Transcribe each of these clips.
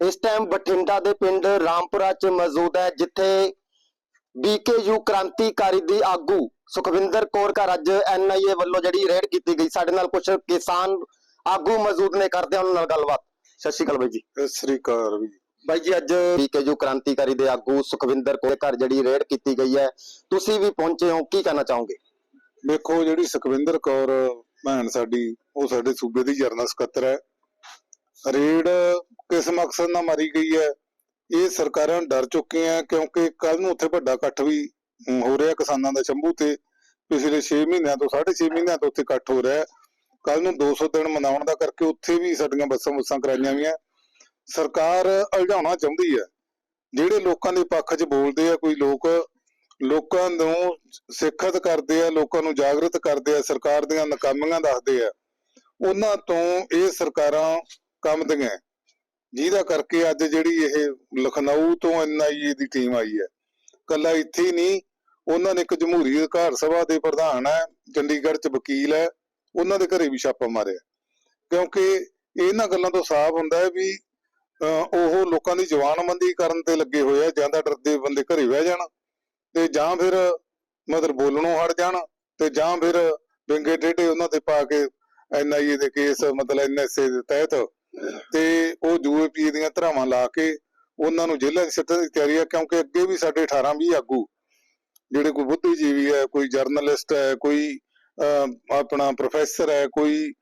ਇਸ ਟਾਈਮ ਬਠਿੰਡਾ ਦੇ ਪਿੰਡ ਰਾਮਪੁਰਾ 'ਚ ਮੌਜੂਦ ਹੈ ਜਿੱਥੇ ਬੀਕੇਯੂ ਕ੍ਰਾਂਤੀਕਾਰੀ ਦੀ ਆਗੂ ਸੁਖਵਿੰਦਰ ਕੌਰ ਘਰ ਅੱਜ ਐਨਆਈਏ ਵੱਲੋਂ ਜਿਹੜੀ ਰੇਡ ਕੀਤੀ ਗਈ। ਸਾਡੇ ਨਾਲ ਕੁਝ ਕਿਸਾਨ ਆਗੂ ਮੌਜੂਦ ਨੇ ਕਰਦੇ ਹਾਂ ਉਹਨਾਂ ਨਾਲ ਗੱਲਬਾਤ। ਸਤਿ ਸ਼੍ਰੀ ਅਕਾਲ ਬਾਈ ਜੀ। ਸਤਿ ਸ੍ਰੀ ਅਕਾਲ ਵੀ ਬਾਈ ਜੀ ਅੱਜ ਬੀਕੇਯੂ ਕ੍ਰਾਂਤੀਕਾਰੀ ਦੇ ਆਗੂ ਸੁਖਵਿੰਦਰ ਕੌਰ ਘਰ ਜਿਹੜੀ ਰੇਡ ਕੀਤੀ ਗਈ ਹੈ ਤੁਸੀਂ ਵੀ ਪਹੁੰਚੇ ਹੋ ਕੀ ਕਹਿਣਾ ਚਾਹੋਗੇ? ਵੇਖੋ ਜਿਹੜੀ ਸੁਖਵਿੰਦਰ ਕੌਰ ਭੈਣ ਸਾਡੀ ਉਹ ਸਾਡੇ ਸੂਬੇ ਦੀ ਜਰਨਲ ਸਕੱਤਰ ਹੈ। ਰੇਡ ਕਿਸ ਮਕਸਦ ਨਾਲ ਮਾਰੀ ਗਈ ਹੈ? ਇਹ ਸਰਕਾਰਾਂ ਡਰ ਚੁੱਕੀਆਂ ਕਿਉਂਕਿ ਕੱਲ ਨੂੰ ਉੱਥੇ ਵੱਡਾ ਇਕੱਠ ਵੀ ਹੋ ਰਿਹਾ ਕਿਸਾਨਾਂ ਦਾ ਸ਼ੰਭੂ ਤੇ। ਪਿਛਲੇ 6 ਮਹੀਨਿਆਂ ਤੋਂ 6.5 ਮਹੀਨਿਆਂ ਤੋਂ ਉੱਥੇ ਇਕੱਠ ਹੋ ਰਿਹਾ ਕੱਲ ਨੂੰ 200 ਦਿਨ ਮਨਾਉਣ ਦਾ ਕਰਕੇ ਉੱਥੇ ਵੀ ਸਾਡੀਆਂ ਬੱਸਾਂ ਬੁੱਸਾਂ ਕਰਾਈਆਂ ਗਈਆਂ ਸਰਕਾਰ ਉਲਝਾਉਣਾ ਚਾਹੁੰਦੀ ਹੈ। ਜਿਹੜੇ ਲੋਕਾਂ ਦੇ ਪੱਖ 'ਚ ਬੋਲਦੇ ਆ, ਕੋਈ ਲੋਕ ਲੋਕਾਂ ਨੂੰ ਸਿੱਖਤ ਕਰਦੇ ਆ, ਲੋਕਾਂ ਨੂੰ ਜਾਗਰਤ ਕਰਦੇ ਆ, ਸਰਕਾਰ ਦੀਆਂ ਨਾਕਾਮੀਆਂ ਦੱਸਦੇ ਆ, ਉਹਨਾਂ ਤੋਂ ਇਹ ਸਰਕਾਰਾਂ ਕੰਮ ਦੀਆਂ। ਜਿਹਦਾ ਕਰਕੇ ਅੱਜ ਜਿਹੜੀ ਇਹ ਲਖਨਊ ਤੋਂ ਐਨਆਈਏ ਦੀ ਟੀਮ ਆਈ ਹੈ। ਕੱਲਾ ਇੱਥੇ ਹੀ ਨਹੀਂ, ਉਹਨਾਂ ਨੇ ਇੱਕ ਜਮਹੂਰੀ ਅਧਿਕਾਰ ਸਭਾ ਦੇ ਪ੍ਰਧਾਨ ਹੈ, ਚੰਡੀਗੜ੍ਹ 'ਚ ਵਕੀਲ ਹੈ, ਉਹਨਾਂ ਦੇ ਘਰੇ ਵੀ ਛਾਪਾ ਮਾਰਿਆ। ਕਿਉਂਕਿ ਇਹਨਾਂ ਗੱਲਾਂ ਤੋਂ ਸਾਫ਼ ਹੁੰਦਾ ਹੈ ਵੀ ਉਹ ਲੋਕਾਂ ਦੀ ਜਵਾਨਬੰਦੀ ਕਰਨ ਤੇ ਲੱਗੇ ਹੋਏ ਆ, ਜਾਂ ਤਾਂ ਡਰਦੇ ਬੰਦੇ ਘਰੇ ਬਹਿ ਜਾਣ, ਤੇ ਜਾਂ ਫਿਰ ਮਤਲਬ ਬੋਲਣੋਂ ਹਟ ਜਾਣ, ਤੇ ਜਾਂ ਫਿਰ ਵਿੰਗੇ ਟੇਢੇ ਉਹਨਾਂ ਤੇ ਪਾ ਕੇ ਐਨਆਈਏ ਦੇ ਕੇਸ, ਮਤਲਬ ਐਨਐਸਏ ਦੇ ਤਹਿਤ ਤੇ ਉਹ ਯੂਏਪੀ ਦੀਆਂ ਧਰਾਵਾਂ ਲਾ ਕੇ ਉਹਨਾਂ ਨੂੰ ਜੇਲ੍ਹਾਂ 'ਚ ਸਿੱਟਣ ਦੀ ਤਿਆਰੀ ਹੈ ਕਿਉਂਕਿ ਅੱਗੇ ਵੀ ਸਾਡੇ 18 20 ਆਗੂ, ਜਿਹੜੇ ਕੋਈ ਬੁੱਧੀਜੀਵੀ ਹੈ, ਕੋਈ ਜਰਨਲਿਸਟ ਹੈ, ਕੋਈ ਆਪਣਾ ਪ੍ਰੋਫੈਸਰ ਹੈ, ਕੋਈ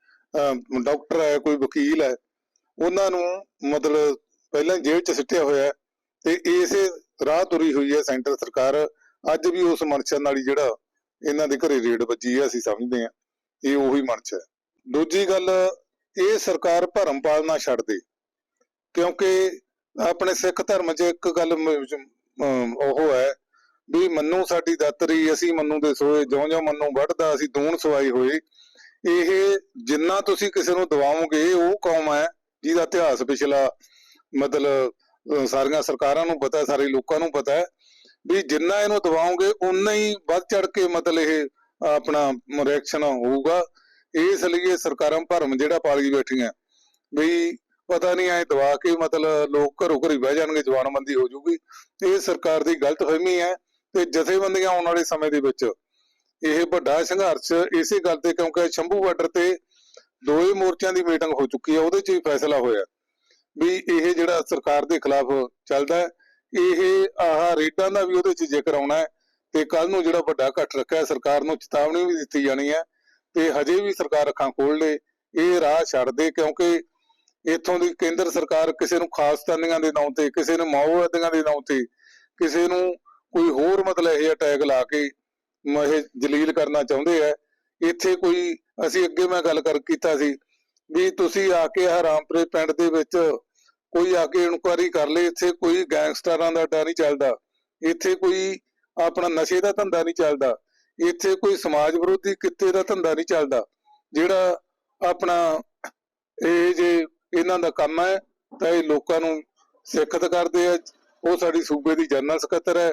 ਡਾਕਟਰ ਹੈ, ਕੋਈ ਵਕੀਲ ਹੈ, ਉਹਨਾਂ ਨੂੰ ਮਤਲਬ ਪਹਿਲਾਂ ਜੇਲ੍ਹ 'ਚ ਸਿੱਟਿਆ ਹੋਇਆ ਤੇ ਇਸੇ ਰਾਹ ਤੁਰੀ ਹੋਈ ਹੈ ਸੈਂਟਰ ਸਰਕਾਰ। ਅੱਜ ਵੀ ਉਸ ਮਨਸ਼ਾ ਨਾਲ ਹੀ ਜਿਹੜਾ ਇਹਨਾਂ ਦੇ ਘਰੇ ਰੇਡ ਵੱਜੀ ਹੈ, ਅਸੀਂ ਸਮਝਦੇ ਹਾਂ, ਇਹ ਉਹੀ ਮਨਸ਼ਾ ਹੈ। ਦੂਜੀ ਗੱਲ ਇਹ ਸਰਕਾਰ ਭਰਮ ਪਾਲਣਾ ਛੱਡ ਦੇ। ਕਿਉਂਕਿ ਆਪਣੇ ਸਿੱਖ ਧਰਮ 'ਚ ਇੱਕ ਗੱਲ ਉਹ ਹੈ ਵੀ ਮੰਨੂ ਸਾਡੀ ਦਾਤਰੀ ਅਸੀਂ ਮੰਨੂ ਦੇ ਸੋਏ ਜਿਉਂ ਜਿਉਂ ਮੰਨੂ ਵੱਢਦਾ, ਅਸੀਂ ਦੂਣ ਸਵਾਈ ਹੋਏ। ਇਹ ਜਿੰਨਾ ਤੁਸੀਂ ਕਿਸੇ ਨੂੰ ਦਵਾਓਗੇ ਉਹ ਕੌਮ ਹੈ ਜਿਹਦਾ ਇਤਿਹਾਸ ਪਿਛਲਾ, ਮਤਲਬ ਸਾਰੀਆਂ ਸਰਕਾਰਾਂ ਨੂੰ ਪਤਾ, ਸਾਰੇ ਲੋਕਾਂ ਨੂੰ ਪਤਾ ਹੈ ਵੀ ਜਿੰਨਾ ਇਹਨੂੰ ਦਵਾਓਗੇ ਉਨਾ ਹੀ ਵੱਧ ਚੜ ਕੇ ਮਤਲਬ ਇਹ ਆਪਣਾ ਰਿਐਕਸ਼ਨ ਹੋਊਗਾ। ਇਸ ਲਈ ਇਹ ਸਰਕਾਰਾਂ ਭਰਮ ਜਿਹੜਾ ਪਾਲੀ ਬੈਠੀਆਂ। ਵੀ ਪਤਾ ਨਹੀਂ ਐ ਦਵਾ ਕੇ ਮਤਲਬ ਲੋਕ ਘਰੋਂ ਘਰੀ ਬਹਿ ਜਾਣਗੇ, ਜਵਾਨਬੰਦੀ ਹੋ ਜੂਗੀ ਇਹ ਸਰਕਾਰ ਦੀ ਗਲਤਫਹਿਮੀ ਹੈ ਤੇ ਜਥੇਬੰਦੀਆਂ ਆਉਣ ਵਾਲੇ ਸਮੇਂ ਦੇ ਵਿੱਚ। ਇਹ ਵੱਡਾ ਸੰਘਰਸ਼ ਇਸੇ ਗੱਲ ਤੇ ਕਿਉਂਕਿ ਸ਼ੰਭੂ ਬਾਰਡਰ ਤੇ ਦੋਏ ਮੋਰਚਿਆਂ ਦੀ ਮੀਟਿੰਗ ਹੋ ਚੁੱਕੀ ਹੈ ਉਹਦੇ 'ਚ ਵੀ ਫੈਸਲਾ ਹੋਇਆ। ਵੀ ਇਹ ਜਿਹੜਾ ਸਰਕਾਰ ਦੇ ਖਿਲਾਫ ਚੱਲਦਾ ਹੈ ਇਹ ਆਹ ਰੇਟਾਂ ਦਾ ਵੀ ਉਹਦੇ 'ਚ ਜ਼ਿਕਰ ਆਉਣਾ ਹੈ ਤੇ ਕੱਲ ਨੂੰ ਜਿਹੜਾ ਵੱਡਾ ਇਕੱਠ ਰੱਖਿਆ ਸਰਕਾਰ ਨੂੰ ਚੇਤਾਵਨੀ ਵੀ ਦਿੱਤੀ ਜਾਣੀ ਹੈ ਤੇ ਹਜੇ ਵੀ ਸਰਕਾਰ ਅੱਖਾਂ ਖੋਲ ਲੇ, ਇਹ ਰਾਹ ਛੱਡ ਦੇ ਕਿਉਂਕਿ ਇੱਥੋਂ ਦੀ ਕੇਂਦਰ ਸਰਕਾਰ ਕਿਸੇ ਨੂੰ ਖਾਸਤਾਨੀਆਂ ਦੇ ਨਾਂ ਤੇ, ਕਿਸੇ ਨੂੰ ਮਾਓਵਾਦੀਆਂ ਦੇ ਨਾਂ ਤੇ, ਕਿਸੇ ਨੂੰ ਕੋਈ ਹੋਰ ਮਤਲਬ ਇਹ ਅਟੈਕ ਲਾ ਕੇ ਇਹ ਜਲੀਲ ਕਰਨਾ ਚਾਹੁੰਦੇ ਆ। ਇੱਥੇ ਕੋਈ, ਅਸੀਂ ਅੱਗੇ ਮੈਂ ਗੱਲ ਕਰ, ਕੀਤਾ ਸੀ ਵੀ ਤੁਸੀਂ ਆ ਕੇ ਹਰਾਮਪੁਰੇ ਪਿੰਡ ਦੇ ਵਿੱਚ ਕੋਈ ਆ ਕੇ ਇਨਕੁਆਰੀ ਕਰ ਲੇ, ਇੱਥੇ ਕੋਈ ਗੈਂਗਸਟਰਾਂ ਦਾ ਅੱਡਾ ਨਹੀਂ ਚੱਲਦਾ, ਇੱਥੇ ਕੋਈ ਆਪਣਾ ਨਸ਼ੇ ਦਾ ਧੰਦਾ ਨਹੀਂ ਚੱਲਦਾ। ਇੱਥੇ ਕੋਈ ਸਮਾਜ ਵਿਰੋਧੀ ਕਿਤੇ ਦਾ ਧੰਦਾ ਨਹੀਂ ਚੱਲਦਾ, ਜਿਹੜਾ ਆਪਣਾ ਇਹ ਜੇ ਇਹਨਾਂ ਦਾ ਕੰਮ ਹੈ, ਤਾਂ ਇਹ ਲੋਕਾਂ ਨੂੰ ਸਿੱਖਤ ਕਰਦੇ ਆ। ਉਹ ਸਾਡੀ ਸੂਬੇ ਦੀ ਜਨਰਲ ਸਕੱਤਰ ਹੈ।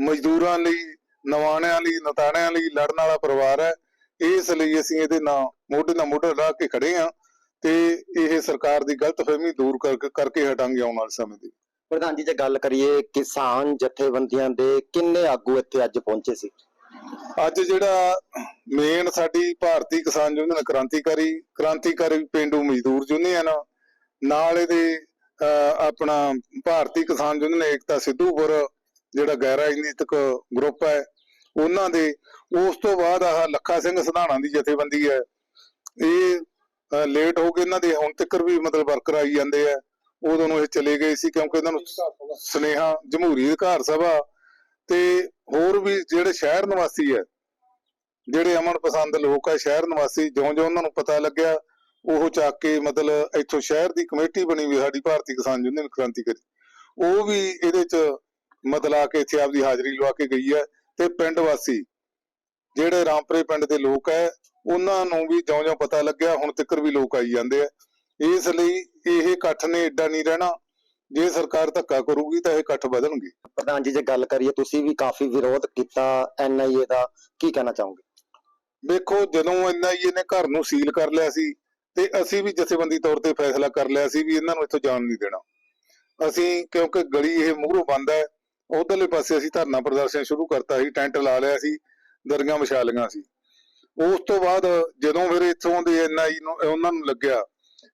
ਮਜ਼ਦੂਰਾਂ ਲਈ, ਨਵਾਣਿਆਂ ਲਈ, ਨਤਾਣਿਆਂ ਲਈ ਲੜਨ ਵਾਲਾ ਪਰਿਵਾਰ ਹੈ। ਇਸ ਲਈ ਅਸੀਂ ਇਹਦੇ ਨਾਲ ਮੋਢੇ ਨਾਲ ਮੋਢਾ ਲਾ ਕੇ ਖੜੇ ਆ ਤੇ ਇਹ ਸਰਕਾਰ ਦੀ ਗਲਤਫਹਿਮੀ ਦੂਰ ਕਰ- ਕਰਕੇ ਹਟਾਂਗੇ ਆਉਣ ਵਾਲੇ ਸਮੇਂ ਦੀ। ਪ੍ਰਧਾਨ ਜੀ, ਜੇ ਗੱਲ ਕਰੀਏ ਕਿਸਾਨ ਜਥੇਬੰਦੀਆਂ ਦੇ ਕਿੰਨੇ ਆਗੂ ਇੱਥੇ ਅੱਜ ਪਹੁੰਚੇ ਸੀ? ਅੱਜ ਜਿਹੜਾ ਮੇਨ ਸਾਡੀ ਭਾਰਤੀ ਕਿਸਾਨ ਯੂਨੀਅਨ ਕ੍ਰਾਂਤੀਕਾਰੀ ਕ੍ਰਾਂਤੀਕਾਰੀ ਪਿੰਡੂ ਮਜ਼ਦੂਰ ਯੂਨੀਅਨ ਨਾਲ ਇਹਦੇ ਆਪਣਾ ਭਾਰਤੀ ਕਿਸਾਨ ਯੂਨੀਅਨ ਏਕਤਾ ਸਿੱਧੂਪੁਰ ਜਿਹੜਾ ਗੈਰ ਰਾਜਨੀਤਿਕ ਗਰੁੱਪ ਹੈ ਉਹਨਾਂ ਦੇ ਉਸ ਤੋਂ ਬਾਅਦ ਆਹ ਲੱਖਾ ਸਿੰਘ ਸਧਾਣਾ ਦੀ ਜਥੇਬੰਦੀ ਹੈ। ਇਹ ਲੇਟ ਹੋ ਕੇ ਇਹਨਾਂ ਦੇ ਹੁਣ ਤੱਕ ਵੀ ਮਤਲਬ ਵਰਕਰ ਆਈ ਜਾਂਦੇ ਆ। ਉਦੋਂ ਨੂੰ ਇਹ ਚਲੇ ਗਏ ਸੀ ਕਿਉਂਕਿ ਇਹਨਾਂ ਨੂੰ ਸੁਨੇਹਾ ਜਮਹੂਰੀ ਅਧਿਕਾਰ ਸਭਾ ਤੇ ਹੋਰ ਵੀ ਜਿਹੜੇ ਸ਼ਹਿਰ ਨਿਵਾਸੀ ਹੈ, ਜਿਹੜੇ ਅਮਨ ਪਸੰਦ ਲੋਕ ਹੈ, ਸ਼ਹਿਰ ਨਿਵਾਸੀ, ਜਿਉਂ-ਜਿਉਂ ਉਹਨਾਂ ਨੂੰ ਪਤਾ ਲੱਗਿਆ, ਉਹ ਚੱਕ ਕੇ ਮਤਲਬ ਇੱਥੋਂ ਸ਼ਹਿਰ ਦੀ ਕਮੇਟੀ ਬਣੀ ਹੋਈ ਸਾਡੀ ਭਾਰਤੀ ਕਿਸਾਨ ਯੂਨੀਅਨ ਕ੍ਰਾਂਤੀਕਾਰੀ। ਉਹ ਵੀ ਇਹਦੇ ਚ ਮਤਲਬ ਕੇ ਇੱਥੇ ਆਪਦੀ ਹਾਜ਼ਰੀ ਲਵਾ ਕੇ ਗਈ ਹੈ ਤੇ ਪਿੰਡ ਵਾਸੀ, ਜਿਹੜੇ ਰਾਮਪੁਰੇ ਪਿੰਡ ਦੇ ਲੋਕ ਹੈ, ਉਹਨਾਂ ਨੂੰ ਵੀ ਜਿਉਂ-ਜਿਉਂ ਪਤਾ ਲੱਗਿਆ, ਹੁਣ ਤੱਕ ਵੀ ਲੋਕ ਆਈ ਜਾਂਦੇ ਆ। ਇਸ ਲਈ ਇਹ ਇਕੱਠ ਨੇ ਏਡਾ ਨਹੀਂ ਰਹਿਣਾ। ਜੇ ਸਰਕਾਰ ਧੱਕਾ ਕਰੂਗੀ ਤਾਂ ਇਹ ਇਕੱਠ ਵਧਣਗੇ। ਪ੍ਰਧਾਨ ਜੀ ਜੇ ਗੱਲ ਕਰੀਏ ਤੁਸੀਂ ਵੀ ਕਾਫੀ ਵਿਰੋਧ ਕੀਤਾ ਐਨਆਈਏ ਦਾ ਕੀ ਕਹਿਣਾ ਚਾਹੋਗੇ? ਵੇਖੋ ਜਦੋਂ ਐਨਆਈਏ ਨੇ ਘਰ ਨੂੰ ਸੀਲ ਕਰ ਲਿਆ ਸੀ ਤੇ ਅਸੀਂ ਵੀ ਜਥੇਬੰਦੀ ਤੌਰ ਤੇ ਫੈਸਲਾ ਕਰ ਲਿਆ ਸੀ ਵੀ ਇਹਨਾਂ ਨੂੰ ਇੱਥੋਂ ਜਾਣ ਨਹੀਂ ਦੇਣਾ। ਅਸੀਂ ਕਿਉਂਕਿ ਗਲੀ ਇਹ ਮੂਹਰੋਂ ਬੰਦ ਹੈ ਉਧਰਲੇ ਪਾਸੇ ਅਸੀਂ ਧਰਨਾ ਪ੍ਰਦਰਸ਼ਨ ਸ਼ੁਰੂ ਕਰਤਾ ਸੀ ਟੈਂਟ ਲਾ ਲਿਆ ਸੀ ਦਰਗਾਹ ਵਿਛਾ ਲਈਆਂ ਸੀ। ਉਸ ਤੋਂ ਬਾਅਦ ਜਦੋਂ ਫਿਰ ਇੱਥੋਂ ਦੇ ਐਨਆਈ ਨੂੰ ਉਹਨਾਂ ਨੂੰ ਲੱਗਿਆ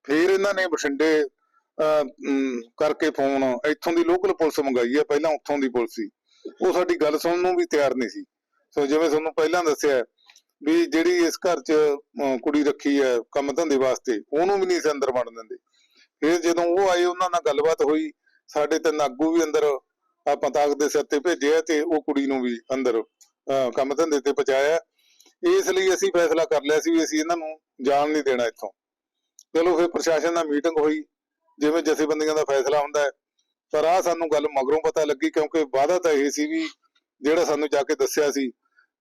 ਫਿਰ ਇਹਨਾਂ ਨੇ ਬਠਿੰਡੇ ਕਰਕੇ ਫੋਨ ਇੱਥੋਂ ਦੀ ਲੋਕਲ ਪੁਲਿਸ ਮੰਗਾਈ ਹੈ ਪਹਿਲਾਂ ਉੱਥੋਂ ਦੀ ਪੁਲਿਸ ਸੀ। ਉਹ ਸਾਡੀ ਗੱਲ ਸੁਣਨ ਨੂੰ ਵੀ ਤਿਆਰ ਨਹੀਂ ਸੀ। ਸੋ ਜਿਵੇਂ ਤੁਹਾਨੂੰ ਪਹਿਲਾਂ ਦੱਸਿਆ ਵੀ ਜਿਹੜੀ ਇਸ ਘਰ 'ਚ ਕੁੜੀ ਰੱਖੀ ਹੈ ਕੰਮ ਧੰਦੇ ਵਾਸਤੇ, ਉਹਨੂੰ ਵੀ ਨਹੀਂ ਸੀ ਅੰਦਰ ਵੜਨ ਦਿੰਦੇ। ਫਿਰ ਜਦੋਂ ਉਹ ਆਏ, ਉਹਨਾਂ ਨਾਲ ਗੱਲਬਾਤ ਹੋਈ, ਸਾਡੇ ਤਿੰਨ ਆਗੂ ਵੀ ਅੰਦਰ, ਆਪਾਂ ਤਾਕਤ ਦੇ ਸਿਰ ਤੇ ਭੇਜਿਆ ਤੇ ਉਹ ਕੁੜੀ ਨੂੰ ਵੀ ਅੰਦਰ ਕੰਮ ਧੰਦੇ ਤੇ ਪਹੁੰਚਾਇਆ। ਇਸ ਲਈ ਅਸੀਂ ਫੈਸਲਾ ਕਰ ਲਿਆ ਸੀ ਵੀ ਅਸੀਂ ਇਹਨਾਂ ਨੂੰ ਜਾਣ ਨਹੀਂ ਦੇਣਾ ਇੱਥੋਂ। ਚਲੋ ਫਿਰ ਪ੍ਰਸ਼ਾਸਨ ਨਾਲ ਮੀਟਿੰਗ ਹੋਈ। ਜਿਵੇਂ ਜਥੇਬੰਦੀਆਂ ਦਾ ਫੈਸਲਾ ਹੁੰਦਾ ਹੈ, ਪਰ ਆ ਸਾਨੂੰ ਗੱਲ ਮਗਰੋਂ ਪਤਾ ਲੱਗੀ ਕਿਉਂਕਿ ਵਾਅਦਾ ਤਾਂ ਇਹ ਸੀ ਵੀ ਜਿਹੜਾ ਸਾਨੂੰ ਜਾ ਕੇ ਦੱਸਿਆ ਸੀ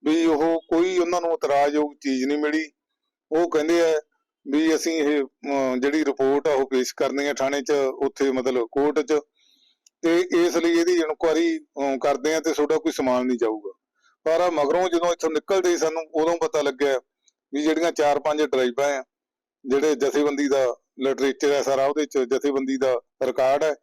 ਵੀ ਉਹ ਕੋਈ ਉਹਨਾਂ ਨੂੰ ਇਤਰਾਜ਼ਯੋਗ ਚੀਜ਼ ਨਹੀਂ ਮਿਲੀ। ਉਹ ਕਹਿੰਦੇ ਆ ਵੀ ਅਸੀਂ ਇਹ ਜਿਹੜੀ ਰਿਪੋਰਟ ਆ ਉਹ ਪੇਸ਼ ਕਰਨੀ ਹੈ ਥਾਣੇ 'ਚ, ਉੱਥੇ ਮਤਲਬ ਕੋਰਟ 'ਚ। ਤੇ ਇਸ ਲਈ ਇਹਦੀ ਇਨਕੁਆਰੀ ਕਰਦੇ ਆ ਤੇ ਤੁਹਾਡਾ ਕੋਈ ਸਮਾਨ ਨਹੀਂ ਜਾਊਗਾ। ਪਰ ਆ ਮਗਰੋਂ ਜਦੋਂ ਇੱਥੋਂ ਨਿਕਲਦੇ ਸਾਨੂੰ, ਉਦੋਂ ਪਤਾ ਲੱਗਿਆ ਵੀ ਜਿਹੜੀਆਂ ਚਾਰ ਪੰਜ ਡਰਾਈਵਾਂ ਆ, ਜਿਹੜੇ ਜਥੇਬੰਦੀ ਦਾ ਲਿਟਰੇਚਰ ਹੈ ਸਾਰਾ ਉਹਦੇ 'ਚ ਜਥੇਬੰਦੀ ਦਾ ਰਿਕਾਰਡ ਹੈ।